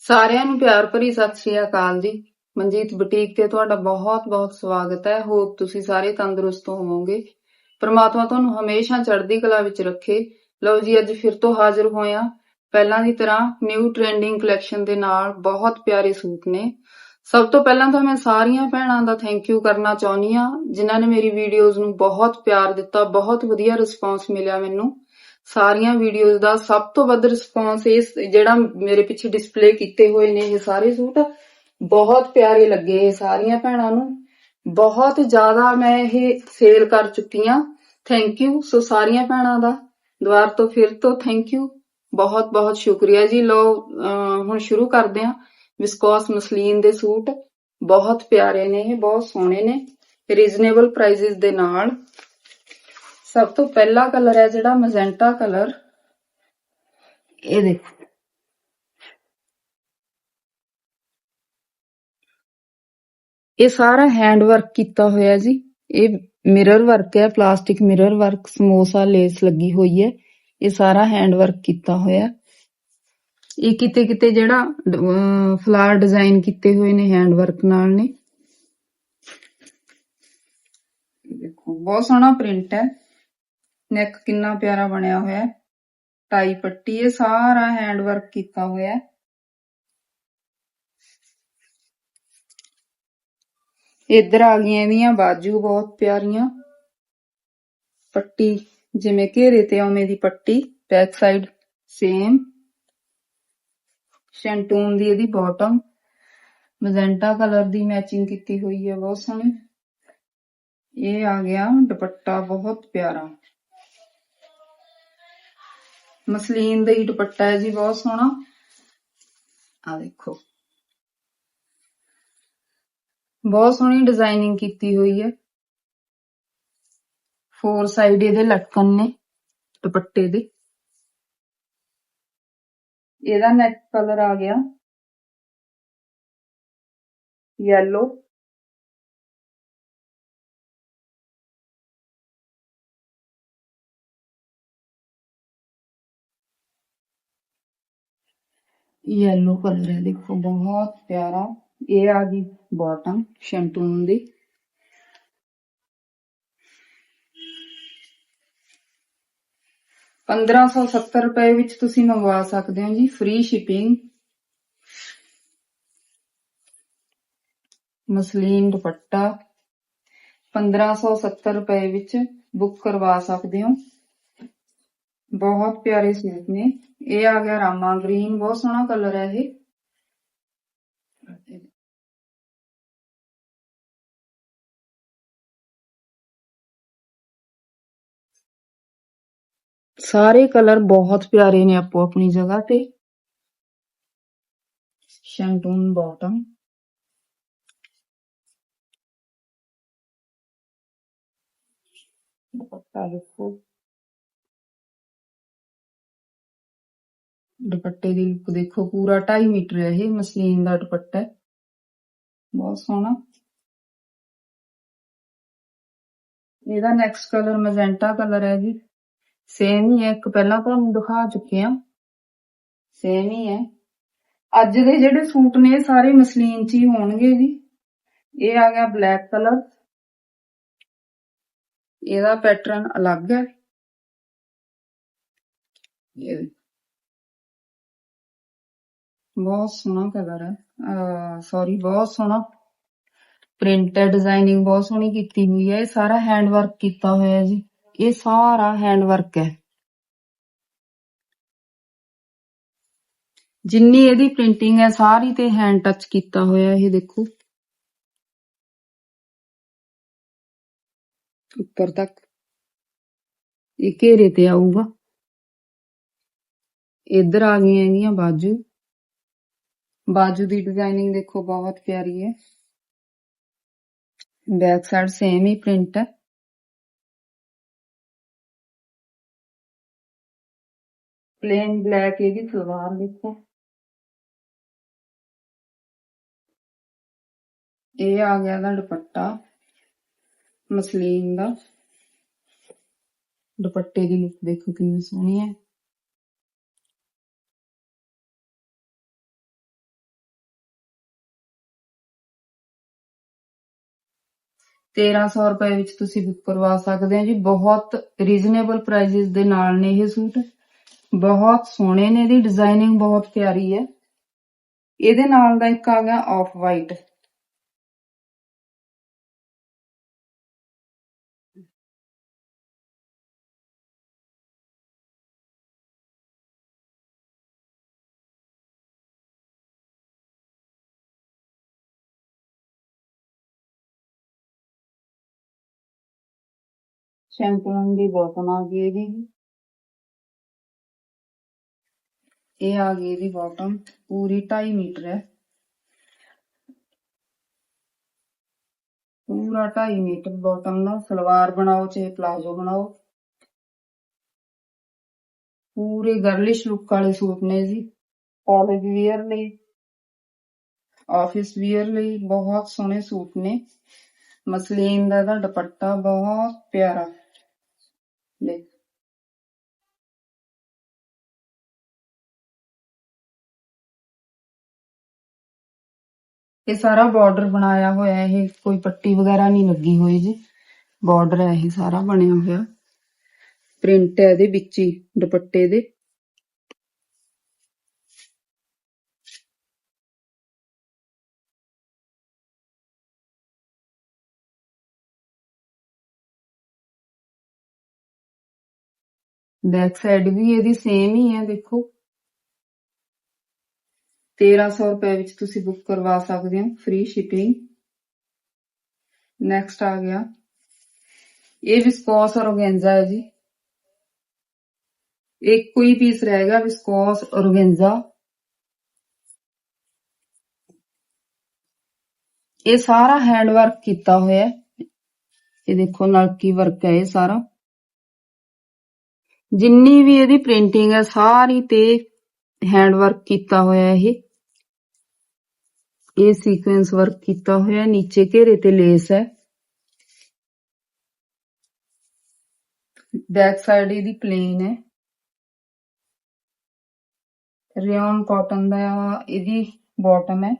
ਸਾਰਿਆਂ ਨੂੰ ਪਿਆਰ ਭਰੀ ਸਤਿ ਸ਼੍ਰੀ ਅਕਾਲ ਜੀ। ਮਨਜੀਤ ਬੁਟੀਕ ਤੇ ਤੁਹਾਡਾ ਬਹੁਤ-ਬਹੁਤ ਸਵਾਗਤ ਹੈ। ਹੋਪ ਤੁਸੀਂ ਸਾਰੇ ਤੰਦਰੁਸਤ ਹੋਵੋਗੇ। ਪਰਮਾਤਮਾ ਤੁਹਾਨੂੰ ਹਮੇਸ਼ਾ ਚੜ੍ਹਦੀ ਕਲਾ ਵਿੱਚ ਰੱਖੇ। ਲਓ ਜੀ, ਅੱਜ ਫਿਰ ਤੋਂ ਹਾਜ਼ਰ ਹੋਇਆ। ਪਹਿਲਾਂ ਦੀ ਤਰ੍ਹਾਂ ਨਿਊ ਟ੍ਰੈਂਡਿੰਗ ਕਲੈਕਸ਼ਨ ਦੇ ਨਾਲ ਬਹੁਤ ਪਿਆਰੇ ਸੂਟ ਨੇ। ਸਭ ਤੋਂ ਪਹਿਲਾਂ ਤਾਂ ਮੈਂ ਸਾਰੀਆਂ ਭੈਣਾਂ ਦਾ ਥੈਂਕ ਯੂ ਕਰਨਾ ਚਾਹੁੰਦੀ ਆ ਜਿਨ੍ਹਾਂ ਨੇ ਮੇਰੀ ਵੀਡੀਓਜ਼ ਨੂੰ ਬਹੁਤ ਪਿਆਰ ਦਿੱਤਾ, ਬਹੁਤ ਵਧੀਆ ਰਿਸਪਾਂਸ ਮਿਲਿਆ ਮੈਨੂੰ। ਸਾਰੀਆਂ ਵੀਡੀਓਜ਼ ਦਾ ਸਭ ਤੋਂ ਵੱਧ ਰਿਸਪਾਂਸ ਇਸ ਜਿਹੜਾ ਮੇਰੇ ਪਿੱਛੇ ਡਿਸਪਲੇ ਕੀਤੇ ਹੋਏ ਨੇ ਇਹ ਸਾਰੇ ਸੂਟ, ਬਹੁਤ ਪਿਆਰੇ ਲੱਗੇ ਇਹ ਸਾਰੀਆਂ ਭੈਣਾਂ ਨੂੰ। ਬਹੁਤ ਜ਼ਿਆਦਾ ਮੈਂ ਇਹ ਸੇਲ ਕਰ ਚੁੱਕੀ ਆ ਥੈਂਕ ਯੂ ਸੋ ਸਾਰੀਆਂ ਭੈਣਾਂ ਦਾ। ਦੁਬਾਰ ਤੋਂ ਫਿਰ ਤੋਂ ਥੈਂਕ ਯੂ ਬਹੁਤ ਬਹੁਤ ਸ਼ੁਕਰੀਆ ਜੀ। ਲੋ ਹੁਣ ਸ਼ੁਰੂ ਕਰਦੇ ਆ ਵਿਸਕੋਸ ਮਸਲੀਨ ਦੇ ਸੂਟ। ਬਹੁਤ ਪਿਆਰੇ ਨੇ ਇਹ, ਬਹੁਤ ਸੋਹਣੇ ਨੇ। ਰੀਜ਼ਨੇਬਲ ਪ੍ਰਾਈਸਿਸ ਦੇ ਨਾਲ। ਸਭ ਤੋਂ ਪਹਿਲਾ ਕਲਰ ਹੈ ਜਿਹੜਾ ਮੈਜੈਂਟਾ ਕਲਰ। ਇਹ ਦੇਖੋ। ਇਹ ਸਾਰਾ ਹੈਂਡ ਵਰਕ ਕੀਤਾ ਹੋਇਆ ਜੀ। ਇਹ ਮਿਰਰ ਵਰਕ ਹੈ, plastic mirror work, samosa, lace ਲੱਗੀ ਹੋਈ ਹੈ। ਇਹ ਸਾਰਾ ਹੈਂਡ ਵਰਕ ਕੀਤਾ ਹੋਇਆ। ਇਹ ਕਿਤੇ ਕਿਤੇ ਜਿਹੜਾ ਫਲਾਰ ਡਿਜ਼ਾਈਨ ਕੀਤੇ ਹੋਏ ਨੇ ਹੈਂਡ ਵਰਕ ਨਾਲ ਨੇ। ਦੇਖੋ, ਬਹੁਤ ਸੋਹਣਾ ਪ੍ਰਿੰਟ ਹੈ। ਨੈਕ ਕਿੰਨਾ ਪਿਆਰਾ ਬਣਿਆ ਹੋਇਆ ਹੈ। ਟਾਈ ਪੱਟੀ ਇਹ ਸਾਰਾ ਹੈਂਡ ਵਰਕ ਕੀਤਾ ਹੋਇਆ ਹੈ। ਇੱਧਰ ਆ ਗਈਆਂ ਇਹਦੀਆਂ, ਬਾਜੂ ਬਹੁਤ ਪਿਆਰੀਆਂ। ਪੱਟੀ, ਜਿਵੇਂ ਘੇਰੇ ਤੇ ਉਵੇਂ ਦੀ ਪੱਟੀ ਬੈਕ ਸਾਈਡ ਸੇਮ ਸ਼ੈਂਟੂਨ ਦੀ ਇਹਦੀ ਬਾਟਮ ਮੈਜੈਂਟਾ ਕਲਰ ਦੀ ਮੈਚਿੰਗ ਕੀਤੀ ਹੋਈ ਹੈ, ਬਹੁਤ ਸੋਹਣੀ। ਇਹ ਆ ਗਿਆ ਦੁਪੱਟਾ ਬਹੁਤ ਪਿਆਰਾ। ਮਸਲੀਨ ਦਾ ਹੀ ਦੁਪੱਟਾ ਹੈ ਜੀ, ਬਹੁਤ ਸੋਹਣਾ। ਆ ਦੇਖੋ। ਬਹੁਤ ਸੋਹਣੀ ਡਿਜ਼ਾਈਨਿੰਗ ਕੀਤੀ ਹੋਈ ਹੈ। ਫੋਰ ਸਾਈਡ ਇਹਦੇ ਲਟਕਣ ਨੇ, ਦੁਪੱਟੇ ਦੇ। ਇਹਦਾ ਨੈਕ ਕਲਰ ਆ ਗਿਆ। ਯੈਲੋ येलो कलर है देखो बहुत प्यारा ये आ गई बॉटम शैंटून ਦੀ ਪੰਦਰਾਂ ਸੌ ਸੱਤਰ ਰੁਪਏ ਵਿੱਚ ਤੁਸੀਂ ਮੰਗਵਾ ਸਕਦੇ ਹੋ ਜੀ ਫ੍ਰੀ ਸ਼ਿਪਿੰਗ ਮਸਲੀਨ ਦੁਪੱਟਾ 1570 ਰੁਪਏ ਵਿੱਚ ਬੁੱਕ ਕਰਵਾ ਸਕਦੇ ਹੋ ਬਹੁਤ ਪਿਆਰੇ ਸੂਟ ਨੇ ਇਹ ਆ ਗਿਆ ਰਾਮਾ ਗ੍ਰੀਨ ਬਹੁਤ ਸੋਹਣਾ ਕਲਰ ਹੈ ਇਹ। ਸਾਰੇ ਕਲਰ ਬਹੁਤ ਪਿਆਰੇ ਨੇ ਆਪੋ ਆਪਣੀ ਜਗ੍ਹਾ ਤੇ। ਸ਼ੈਂਟੂਨ ਬਾਟਮ ਦੁਪੱਟਾ ਦੇਖੋ ਦੁਪੱਟੇ ਦੀ ਲੁੱਕ ਦੇਖੋ, ਪੂਰਾ 2.5 ਮੀਟਰ ਹੈ ਇਹ ਮਸਲੀਨ ਦਾ ਦੁਪੱਟਾ ਹੈ। ਬਹੁਤ ਸੋਹਣਾ। ਇਹਦਾ ਨੈਕਸਟ ਕਲਰ ਮੈਜੈਂਟਾ ਕਲਰ ਹੈ ਜੀ। ਸੇਮ ਹੀ ਹੈ, ਇੱਕ ਪਹਿਲਾਂ ਤੁਹਾਨੂੰ ਦਿਖਾ ਚੁੱਕੇ ਆ ਸੇਮ ਹੀ ਹੈ। ਅੱਜ ਦੇ ਜਿਹੜੇ ਸੂਟ ਨੇ, ਇਹ ਸਾਰੇ ਮਸਲੀਨ ਚ ਹੀ ਹੋਣਗੇ ਜੀ। ਇਹ ਆ ਗਿਆ ਬਲੈਕ ਕਲਰ ਇਹਦਾ ਪੈਟਰਨ ਅਲੱਗ ਹੈ। ਇਹ ਬਹੁਤ ਸੋਹਣਾ ਕਲਰ ਹੈ। ਸੌਰੀ ਬਹੁਤ ਸੋਹਣਾ। ਪ੍ਰਿੰਟ ਡਿਜ਼ਾਈਨਿੰਗ ਬਹੁਤ ਸੋਹਣੀ ਕੀਤੀ ਹੋਈ ਹੈ। ਇਹ ਸਾਰਾ ਹੈਂਡ ਵਰਕ ਕੀਤਾ ਹੋਇਆ ਜੀ। ਇਹ ਸਾਰਾ ਹੈਂਡ ਵਰਕ ਹੈ। ਜਿੰਨੀ ਇਹਦੀ ਪ੍ਰਿੰਟਿੰਗ ਹੈ, ਸਾਰੀ ਤੇ ਹੈਂਡ ਟੱਚ ਕੀਤਾ ਹੋਇਆ ਇਹ ਦੇਖੋ। ਉੱਪਰ ਤੱਕ। ਇਹ ਘੇਰੇ ਤੇ ਆਊਗਾ। ਇੱਧਰ ਆ ਗਈਆਂ ਇਹਦੀਆਂ ਬਾਜੂ। ਬਾਜੂ ਦੀ ਡਿਜ਼ਾਈਨਿੰਗ ਦੇਖੋ ਬਹੁਤ ਪਿਆਰੀ ਹੈ ਬੈਕ ਸਾਈਡ ਸੇਮ ਹੀ ਪ੍ਰਿੰਟ ਹੈ प्लेन ब्लैक ਇਹਦੀ ਸਲਵਾਰ ਦੇਖੋ ਇਹ ਆ ਗਿਆ ਦਾ ਦੁਪੱਟਾ ਮਸਲੀਨ ਦਾ ਦੁਪੱਟੇ ਦੀ ਲੁੱਕ ਦੇਖੋ ਕਿੰਨੀ ਸੋਹਣੀ ਹੈ 1300 ਰੁਪਏ ਵਿੱਚ ਤੁਸੀਂ ਬੁੱਕ ਕਰਵਾ ਸਕਦੇ ਹੋ ਜੀ। ਬਹੁਤ ਰੀਜ਼ਨੇਬਲ ਪ੍ਰਾਈਸਿਸ ਦੇ ਨਾਲ ਨੇ ਇਹ ਸੂਟ। ਬਹੁਤ ਸੋਹਣੇ ਨੇ ਇਹਦੀ ਡਿਜ਼ਾਈਨਿੰਗ ਬਹੁਤ ਪਿਆਰੀ ਹੈ। ਇਹਦੇ ਨਾਲ ਦਾ ਇੱਕ ਆ ਗਿਆ ਆਫ ਵਾਈਟ ਸ਼ੈਂਪੂਨ ਦੀ ਬੋਤਲ ਆ ਗਈ ਇਹਦੀ ਇਹ ਆ ਗਈ ਇਹਦੀ ਬਾਟਮ ਪੂਰੀ 2.5 ਮੀਟਰ ਹੈ। ਪੂਰਾ 2.5 ਮੀਟਰ ਬਾਟਮ ਦਾ ਸਲਵਾਰ ਬਣਾਓ, ਚਾਹੇ ਪਲਾਜ਼ੋ ਬਣਾਓ। ਪੂਰੇ ਗਰਲਿਸ਼ ਲੁੱਕ ਵਾਲੇ ਸੂਟ ਨੇ ਜੀ। ਕਾਲਜ ਵੀਅਰ ਲਈ ਆਫਿਸ ਵੀਅਰ ਲਈ ਬਹੁਤ ਸੋਹਣੇ ਸੂਟ ਨੇ। ਮਸਲੀਨ ਦਾ ਦੁਪੱਟਾ ਬਹੁਤ ਪਿਆਰਾ। ਦੇਖ ਇਹ ਸਾਰਾ ਬਾਰਡਰ ਬਣਾਇਆ ਹੋਇਆ ਹੈ, ਇਹ ਕੋਈ ਪੱਟੀ ਵਗੈਰਾ ਨਹੀਂ ਲੱਗੀ ਹੋਈ ਜੀ। ਬਾਰਡਰ ਹੈ, ਇਹ ਸਾਰਾ ਬਣਿਆ ਹੋਇਆ। ਪ੍ਰਿੰਟ ਹੈ ਇਹਦੇ ਵਿੱਚ ਹੀ, ਦੁਪੱਟੇ ਦੇ। ਬੈਕ ਸਾਈਡ ਵੀ ਇਹਦੀ ਸੇਮ ਹੀ ਹੈ, ਦੇਖੋ। 1300 ਰੁਪਏ ਵਿੱਚ ਤੁਸੀਂ ਬੁੱਕ ਕਰਵਾ ਸਕਦੇ ਹੋ ਫ੍ਰੀ ਸ਼ਿਪਿੰਗ ਨੈਕਸਟ ਆ ਗਿਆ। ਇਹ ਵਿਸਕੋਸ ਔਰਗੈਂਜ਼ਾ ਹੈ ਜੀ। ਇੱਕ ਕੋਈ ਪੀਸ ਰਹੇਗਾ ਵਿਸਕੋਸ ਔਰਗੈਂਜ਼ਾ ਇਹ ਸਾਰਾ ਹੈਂਡ ਵਰਕ ਕੀਤਾ ਹੋਇਆ ਹੈ। ਇਹ ਦੇਖੋ ਨਲਕੀ ਵਰਕ ਹੈ, ਇਹ ਸਾਰਾ। ਜਿੰਨੀ ਵੀ ਇਹਦੀ ਪ੍ਰਿੰਟਿੰਗ ਹੈ ਸਾਰੀ ਤੇ ਹੈਂਡ ਵਰਕ ਕੀਤਾ ਹੋਇਆ ਹੈ ਇਹ। ਇਹ ਸੀਕੁਐਂਸ ਵਰਕ ਕੀਤਾ ਹੋਇਆ, ਨੀਚੇ ਘੇਰੇ ਤੇ ਲੇਸ ਹੈ। ਬੈਕ ਸਾਈਡ ਇਹਦੀ ਪਲੇਨ ਹੈ। ਰਿਓਨ ਕਾਟਨ ਦਾ ਇਹਦੀ ਬਾਟਮ ਹੈ।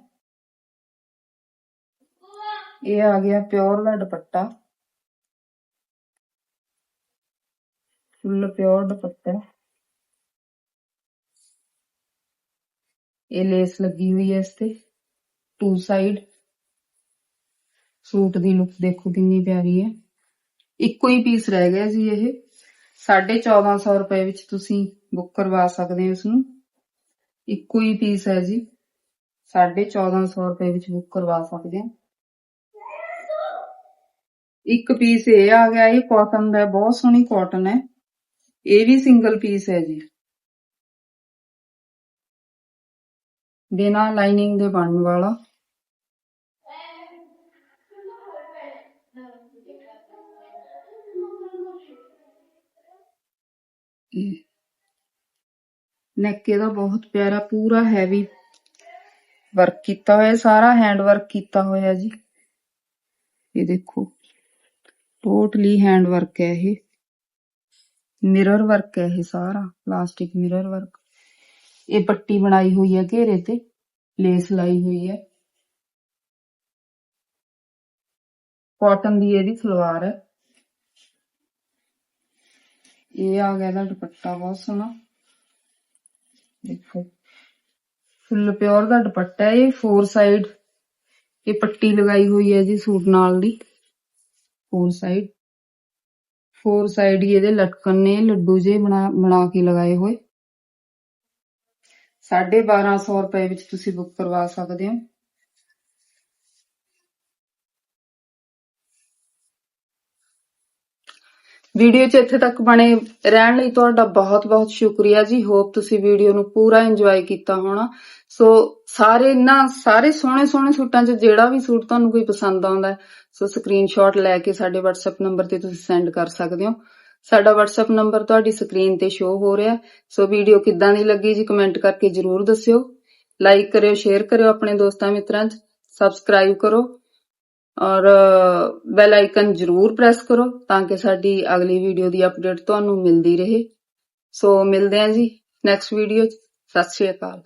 ਇਹ ਆ ਗਿਆ ਪਿਓਰ ਦਾ ਦੁਪੱਟਾ ਫੁੱਲ ਪਿਓਰ ਦੁਪੱਟਾ ਇਹ ਲੇਸ ਲੱਗੀ ਹੋਈ ਹੈ ਇਸ ਤੇ। ਟੂ ਸਾਈਡ ਸੂਟ ਦੀ ਲੁੱਕ ਦੇਖੋ ਕਿੰਨੀ ਪਿਆਰੀ ਹੈ। ਇੱਕੋ ਹੀ ਪੀਸ ਰਹਿ ਗਿਆ ਜੀ ਇਹ। 1450 ਰੁਪਏ ਵਿੱਚ ਤੁਸੀਂ ਬੁੱਕ ਕਰਵਾ ਸਕਦੇ ਹੋ ਇਸ ਨੂੰ ਇੱਕੋ ਹੀ ਪੀਸ ਹੈ ਜੀ। 1450 ਰੁਪਏ ਵਿੱਚ ਬੁੱਕ ਕਰਵਾ ਸਕਦੇ ਹੋ। ਇੱਕ ਪੀਸ ਇਹ ਆ ਗਿਆ, ਇਹ ਕਾਟਨ ਦਾ ਬਹੁਤ ਸੋਹਣੀ ਕਾਟਨ ਹੈ। ਇਹ ਵੀ ਸਿੰਗਲ ਪੀਸ ਹੈ ਜੀ। ਬਿਨਾ ਲਾਈਨਿੰਗ ਦੇ ਬਣਨ ਵਾਲਾ। ਨੈਕ ਇਹਦਾ ਬਹੁਤ ਪਿਆਰਾ, ਪੂਰਾ ਹੈਵੀ ਵਰਕ ਕੀਤਾ ਹੋਇਆ, ਸਾਰਾ ਹੈਂਡ ਵਰਕ ਕੀਤਾ ਹੋਇਆ ਜੀ। ਇਹ ਦੇਖੋ ਟੋਟਲੀ ਹੈਂਡ ਵਰਕ ਹੈ ਇਹ। ਮਿਰਰ ਵਰਕ ਹੈ ਇਹ ਸਾਰਾ ਪਲਾਸਟਿਕ ਮਿਰਰ ਵਰਕ ਇਹ ਪੱਟੀ ਬਣਾਈ ਹੋਈ ਹੈ ਘੇਰੇ ਤੇ ਲੇਸ ਲਾਈ ਹੋਈ ਹੈ। ਕਾਟਨ ਦੀ ਇਹਦੀ ਸਲਵਾਰ ਹੈ। ਇਹ ਆ ਗਿਆ ਦਾ ਦੁਪੱਟਾ ਬਹੁਤ ਸੋਹਣਾ। ਦੇਖੋ ਫੁੱਲ ਪਿਓਰ ਦਾ ਦੁਪੱਟਾ ਹੈ ਇਹ ਫੋਰ ਸਾਈਡ ਇਹ ਪੱਟੀ ਲਗਾਈ ਹੋਈ ਹੈ ਜੀ ਸੂਟ ਨਾਲ ਦੀ। ਫੋਰ ਸਾਈਡ ਫੋਰ ਸਾਈਡ ਹੀ ਇਹਦੇ ਲਟਕਣ ਨੇ ਲੱਡੂ ਜੇ ਬਣਾ ਬਣਾ ਕੇ ਲਗਾਏ ਹੋਏ। 1250 ਰੁਪਏ ਵਿੱਚ ਤੁਸੀਂ ਬੁੱਕ ਕਰਵਾ ਸਕਦੇ ਹੋ। ਵੀਡੀਓ 'ਚ ਇੱਥੇ ਤੱਕ ਬਣੇ ਰਹਿਣ ਲਈ ਤੁਹਾਡਾ ਬਹੁਤ-ਬਹੁਤ ਸ਼ੁਕਰੀਆ ਜੀ। ਹੋਪ ਤੁਸੀਂ ਵੀਡੀਓ ਨੂੰ ਪੂਰਾ ਇੰਜੋਏ ਕੀਤਾ ਹੋਣਾ। ਸੋ ਸਾਰੇ ਨਾ, ਸਾਰੇ ਸੋਹਣੇ ਸੋਹਣੇ ਸੂਟਾਂ 'ਚ ਜਿਹੜਾ ਵੀ ਸੂਟ ਤੁਹਾਨੂੰ ਕੋਈ ਪਸੰਦ ਆਉਂਦਾ ਸੋ ਸਕਰੀਨਸ਼ਾਟ ਲੈ ਕੇ ਸਾਡੇ WhatsApp ਨੰਬਰ ਤੇ ਤੁਸੀਂ ਸੈਂਡ ਕਰ ਸਕਦੇ ਹੋ। ਸਾਡਾ WhatsApp ਨੰਬਰ ਤੁਹਾਡੀ ਸਕਰੀਨ ਤੇ ਸ਼ੋ ਹੋ ਰਿਹਾ ਸੋ ਵੀਡੀਓ ਕਿੱਦਾਂ ਦੀ ਲੱਗੀ ਜੀ ਕਮੈਂਟ ਕਰਕੇ ਜਰੂਰ ਦੱਸਿਓ। ਲਾਈਕ ਕਰਿਓ ਸ਼ੇਅਰ ਕਰਿਓ ਆਪਣੇ ਦੋਸਤਾਂ ਮਿੱਤਰਾਂ 'ਚ। ਸਬਸਕ੍ਰਾਈਬ ਕਰੋ। ਔਰ ਬੈਲ ਆਈਕਨ ਜਰੂਰ ਪ੍ਰੈਸ ਕਰੋ ਤਾਂ ਕਿ ਸਾਡੀ ਅਗਲੀ ਵੀਡੀਓ ਦੀ ਅਪਡੇਟ ਤੁਹਾਨੂੰ ਮਿਲਦੀ ਰਹੇ। ਸੋ ਮਿਲਦੇ ਹਾਂ ਜੀ ਨੈਕਸਟ ਵੀਡੀਓ 'ਚ। ਸਤਿ ਸ਼੍ਰੀ ਅਕਾਲ।